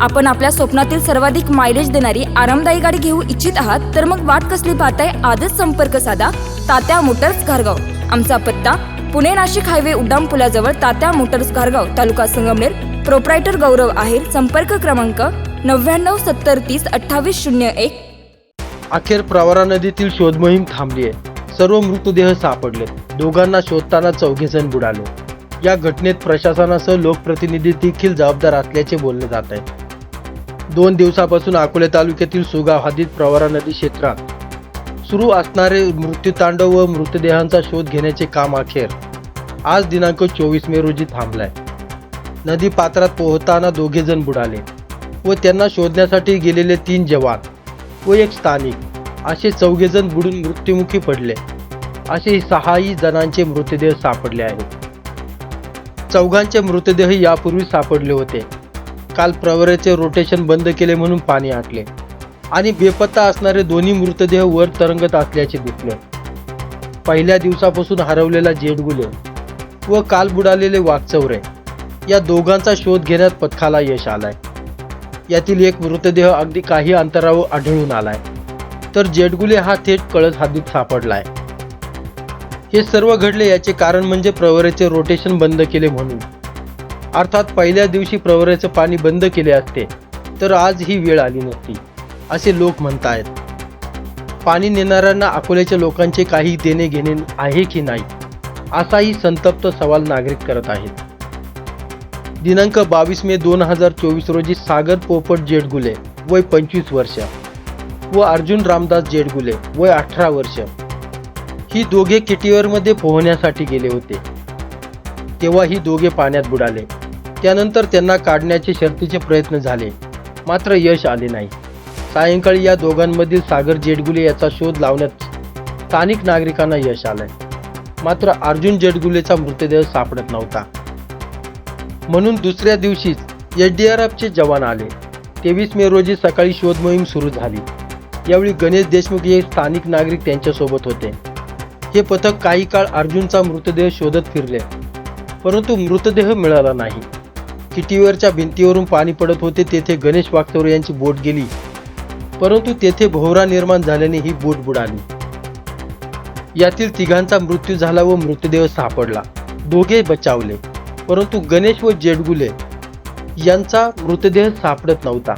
आपण आपल्या स्वप्नातील सर्वाधिक मायलेज देणारी आरामदायी गाडी घेऊ इच्छित आहात तर मग वाट कसली पाहताय? आजच संपर्क साधा. तात्या मोटर्स घारगाव. आमचा पत्ता पुणे नाशिक हायवे उड्डाण पुलाजवळ तात्या मोटर्स घारगाव तालुका संगमनेर. प्रोप्रायटर गौरव आहेर संपर्क क्रमांक नव्याण्णव सत्तर तीस अठ्ठावीस शून्य एक. अखेर प्रवरा नदीतील शोध मोहीम थांबली आहे. सर्व मृतदेह सापडले. दोघांना शोधताना चौघे जण बुडाले. या घटनेत प्रशासनासह लोकप्रतिनिधी देखील जबाबदार असल्याचे बोलले जात आहे. दोन दिवसापासून अकोले तालुक्यातील सुगाव हद्दीत प्रवारा नदी क्षेत्रात सुरू असणारे मृत्यूतांडव व मृतदेहांचा शोध घेण्याचे काम अखेर आज दिनांक चोवीस मे रोजी थांबलाय. नदी पात्रात पोहताना दोघे जण बुडाले व त्यांना शोधण्यासाठी गेलेले तीन जवान व एक स्थानिक असे चौघे जण बुडून मृत्युमुखी पडले. असे सहाही जणांचे मृतदेह सापडले आहेत. चौघांचे मृतदेह यापूर्वी सापडले होते. काल प्रवरेचे रोटेशन बंद केले म्हणून पाणी आटले. आणि बेपत्ता असणारे दोन्ही मृतदेह वर तरंगत असल्याचे दिसले. पहिल्या दिवसापासून हरवलेला जेडगुले व काल बुडालेले वाघचौरे या दोघांचा शोध घेण्यात पथकाला यश आलाय. यातील एक मृतदेह अगदी काही अंतरावर आढळून आलाय. तर जेडगुले हा थेट कळस हद्दीत सापडलाय. हे सर्व घडले याचे कारण म्हणजे प्रवरेचे रोटेशन बंद केले म्हणून. अर्थात पहिल्या दिवशी प्रवरेचं पाणी बंद केले असते तर आज ही वेळ आली नसती असे लोक म्हणतायत. पाणी नेणाऱ्यांना अकोल्याच्या लोकांचे काही देणे घेणे आहे की नाही असाही संतप्त सवाल नागरिक करत आहेत. दिनांक बावीस मे दोन हजार चोवीस रोजी सागर पोपट जेडगुले वय पंचवीस वर्ष व अर्जुन रामदास जेडगुले वय अठरा वर्ष ही दोघे किटीवरमध्ये पोहण्यासाठी गेले होते. तेव्हा ही दोघे पाण्यात बुडाले. त्यानंतर त्यांना काढण्याचे शर्तीचे प्रयत्न झाले. मात्र यश आले नाही. सायंकाळी या दोघांमधील सागर जेडगुले याचा शोध लावण्यात स्थानिक नागरिकांना यश आलंय. मात्र अर्जुन जेडगुलेचा मृतदेह सापडत नव्हता. म्हणून दुसऱ्या दिवशीच एच डी आर एफचे जवान आले. तेवीस मे रोजी सकाळी शोध मोहीम सुरू झाली. यावेळी गणेश देशमुख हे स्थानिक नागरिक त्यांच्यासोबत होते. हे पथक काही काळ अर्जुनचा मृतदेह शोधत फिरले. परंतु मृतदेह मिळाला नाही. किटीवरच्या भिंतीवरून पाणी पडत होते तेथे गणेश वागचौरे यांची बोट गेली. परंतु तेथे भोवरा निर्माण झाल्याने ही बोट बुडाली. यातील तिघांचा मृत्यू झाला व मृतदेह सापडला. दोघे बचावले. परंतु गणेश व जेडगुले यांचा मृतदेह सापडत नव्हता.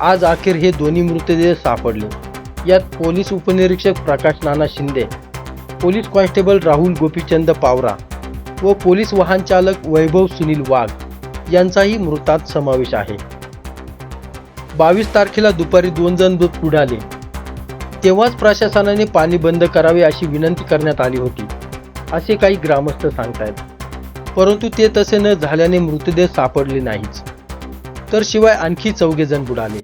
आज अखेर हे दोन्ही मृतदेह सापडले. यात पोलीस उपनिरीक्षक प्रकाश नाना शिंदे पोलीस कॉन्स्टेबल राहुल गोपीचंद पावरा व पोलीस वाहन चालक वैभव सुनील वाघ यांचाही मृतात समावेश आहे. बावीस तारखेला दुपारी दोन जण दूध बुडाले. तेव्हाच प्रशासनाने पाणी बंद करावे अशी विनंती करण्यात आली होती असे काही ग्रामस्थ सांगतायत. परंतु ते तसे न झाल्याने मृतदेह सापडले नाहीच तर शिवाय आणखी चौघे जण बुडाले.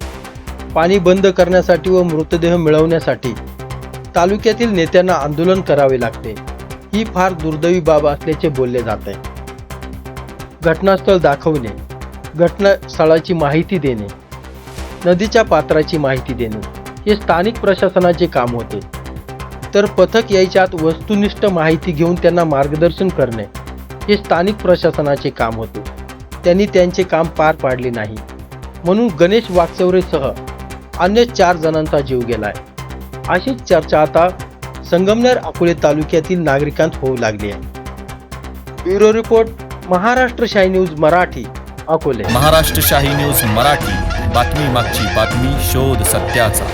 पाणी बंद करण्यासाठी व मृतदेह मिळवण्यासाठी तालुक्यातील नेत्यांना आंदोलन करावे लागते. ही फार दुर्दैवी बाब असल्याचे बोलले जात आहे. घटनास्थळ दाखवणे घटनास्थळाची माहिती देणे नदीच्या पात्राची माहिती देणे हे स्थानिक प्रशासनाचे काम होते. तर पथक यायच्या आत वस्तुनिष्ठ माहिती घेऊन त्यांना मार्गदर्शन करणे हे स्थानिक प्रशासनाचे काम होते. त्यांनी त्यांचे काम पार पाडले नाही. म्हणून गणेश वाकचौरेसह अन्य चार जणांचा जीव गेलाय. अशीच चर्चा आता संगमनेर अकोले तालुक्यातील नागरिकांत होऊ लागली आहे. ब्युरो रिपोर्ट महाराष्ट्र शाही न्यूज मराठी अकोले. महाराष्ट्र शाही न्यूज मराठी बातमी मागची बातमी शोध सत्याचा.